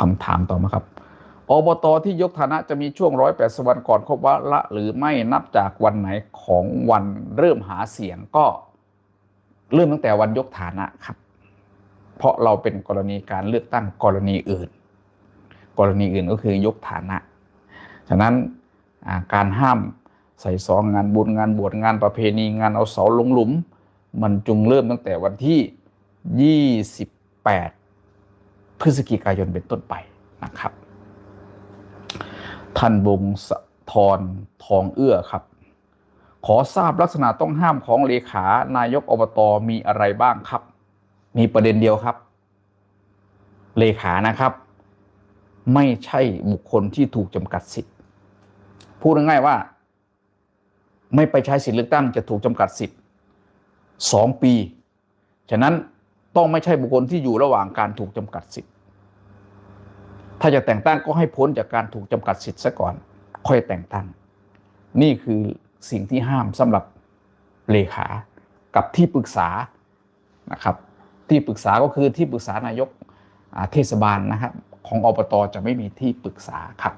คำถามต่อมาครับอบตที่ยกฐานะจะมีช่วงร้อยแปดสวันก่อนครบวาระหรือไม่นับจากวันไหนของวันเริ่มหาเสียงก็เริ่มตั้งแต่วันยกฐานะครับ เพราะเราเป็นกรณีการเลือกตั้งกรณีอื่น กรณีอื่นก็คือยกฐานะ ฉะนั้นการห้ามใส่ซองงานบุญงานบวชงานประเพณีงานเอาเสาลงหลุม มันจุงเริ่มตั้งแต่วันที่ 28 พฤศจิกายนเป็นต้นไปนะครับ ท่านวงศธรทองเอื้อครับ ขอทราบลักษณะต้องห้ามของเลขานายกอบตมีอะไรบ้างครับ มีประเด็นเดียวครับ เลขานะครับ ไม่ใช่บุคคลที่ถูกจำกัดสิทธิ์ พูดง่ายๆว่า ไม่ไปใช้สิทธิเลือกตั้งจะถูกจำกัดสิทธิ์สองปี ฉะนั้น ต้องไม่ใช่บุคคลที่อยู่ระหว่างการถูกจำกัดสิทธิ์ ถ้าจะแต่งตั้งก็ให้พ้นจากการถูกจำกัดสิทธิ์ซะก่อน ค่อยแต่งตั้ง นี่คือสิ่งที่ห้ามสำหรับเลขากับที่ปรึกษานะครับ ที่ปรึกษาก็คือที่ปรึกษานายกเทศบาลนะครับ ของอบตจะไม่มีที่ปรึกษาครับ